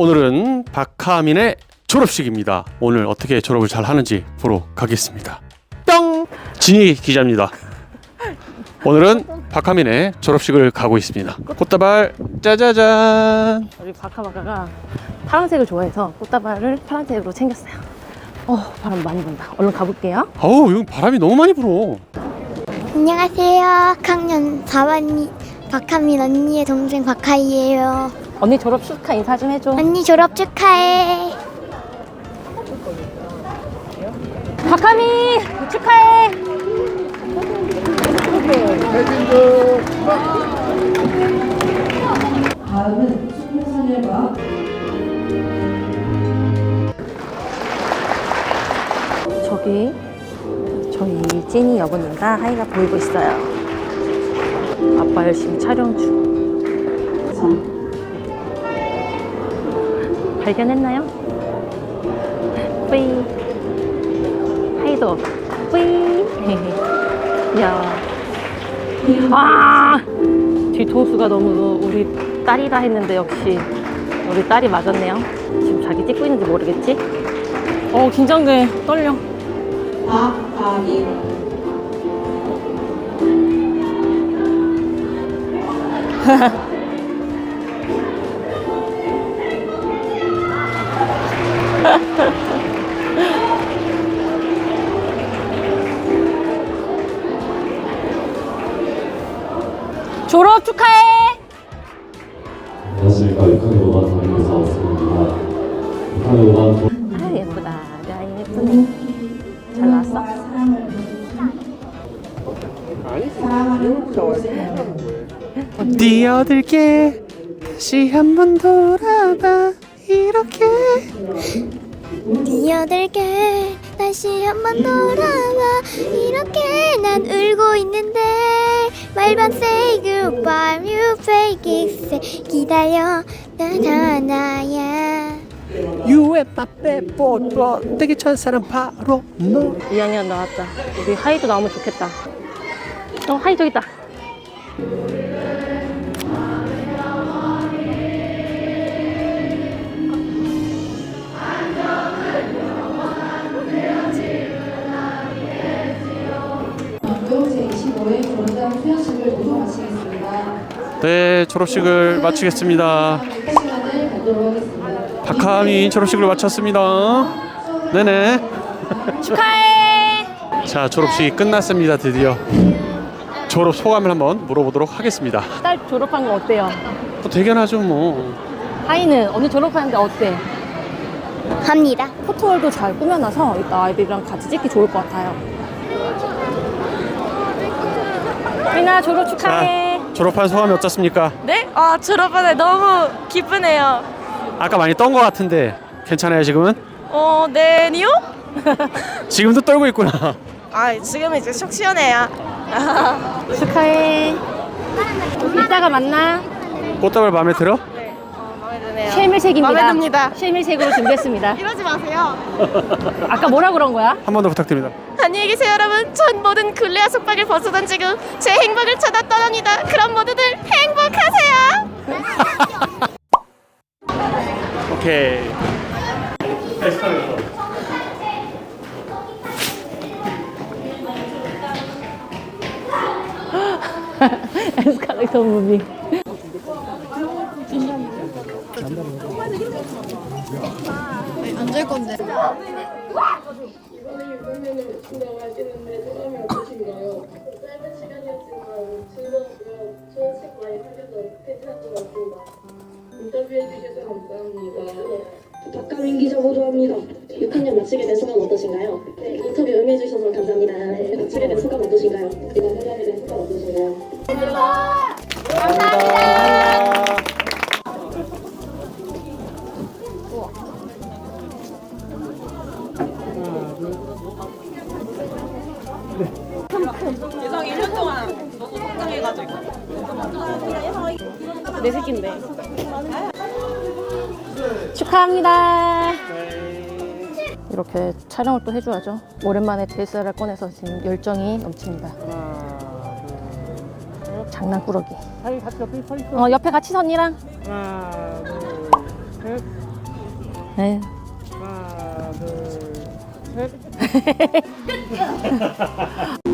오늘은 박하민의 졸업식입니다. 오늘 어떻게 졸업을 잘 하는지 보러 가겠습니다. 뿅! 진희 기자입니다. 오늘은 박하민의 졸업식을 가고 있습니다. 꽃다발 짜자잔. 우리 바카바카가 파란색을 좋아해서 꽃다발을 파란색으로 챙겼어요. 어, 바람 많이 분다. 얼른 가볼게요. 어우, 여기 바람이 너무 많이 불어. 안녕하세요. 학년 4반이 박하민 언니의 동생 박하이예요. 언니 졸업 축하 인사 좀 해줘. 언니 졸업 축하해. 박하미 축하해. 다음은 순서선열과 저기 저희 찐이 여분인가 하이가 보이고 있어요. 아빠 열심히 촬영 중. 발견했나요? 뿌이. 하이도 뿌이. 야. 아! 뒤통수가 너무 우리 딸이라 했는데 역시 우리 딸이 맞았네요. 지금 자기 찍고 있는지 모르겠지? 어 긴장돼 떨려. 박하민 졸업 축하해. 안녕하십니까 6학년 5반 담임교사 왔습니다 6학년 5반 아 예쁘다. 야 예쁘네. 잘 나왔어? 뛰어들게 다시 한번 돌아봐 이렇게. 뛰어들게. 다시 한번 돌아와. 이렇게 난 울고 있는데. 말반 say goodbye you fake it say 기다려. 난 하나야. 유에 빠 빼 뽀뽀 되게 천사는 바로 너. 2학년 나왔다. 우리 하이도 나오면 좋겠다. 어 하이 저기 있다. 제25회 졸업장 수여식을 모두 마치겠습니다. 네 졸업식을 마치겠습니다 그 시간을 갖도록 하겠습니다. 박하민 졸업식을 마쳤습니다 네네 축하해. 자 졸업식이 끝났습니다 드디어 졸업 소감을 한번 물어보도록 하겠습니다 딸 졸업한 거 어때요? 뭐 대견하죠 뭐 하이는 언니 졸업하는데 어때? 합니다 포토월도 잘 꾸며놔서 이따 아이들이랑 같이 찍기 좋을 것 같아요. 하이나 졸업 축하해. 졸업한 소감이 어떻습니까? 네? 아 졸업하네 너무 기쁘네요. 아까 많이 떤 것 같은데 괜찮아요 지금은? 어, 네, 니요? 지금도 떨고 있구나 아 지금 이제 속 시원해요. 축하해. 이따가 만나. 꽃다발 마음에 들어? 네, 어, 마음에 드네요. 실밀색입니다. 마음에 듭니다. 실밀색으로 준비했습니다. 이러지 마세요. 아까 뭐라 그런 거야? 한 번 더 부탁드립니다 안녕히 계세요 여러분. 전 모든 굴레와 속박을 벗어던지고 제 행복을 찾아 떠납니다. 그럼 모두들 행복하세요. 오케이 에스컬레이터 무비. 인터뷰해주셔서 감사합니다. 박가민 기자 보도합니다. 6학년 마치게 된 소감 어떠신가요? 네, 인터뷰 응해주셔서 감사합니다. 네, 마치게 된 소감 어떠신가요? 이거 마치게 된 소감 어떠신가요? 내 새끼인데. 축하합니다. 이렇게 촬영을 또 해줘야죠. 오랜만에 DSLR 꺼내서 지금 열정이 넘칩니다. 장난꾸러기. 사진 같이 옆에 서 있어 어, 옆에 같이 선이랑. 하나 둘 네. 하나, 둘, 셋.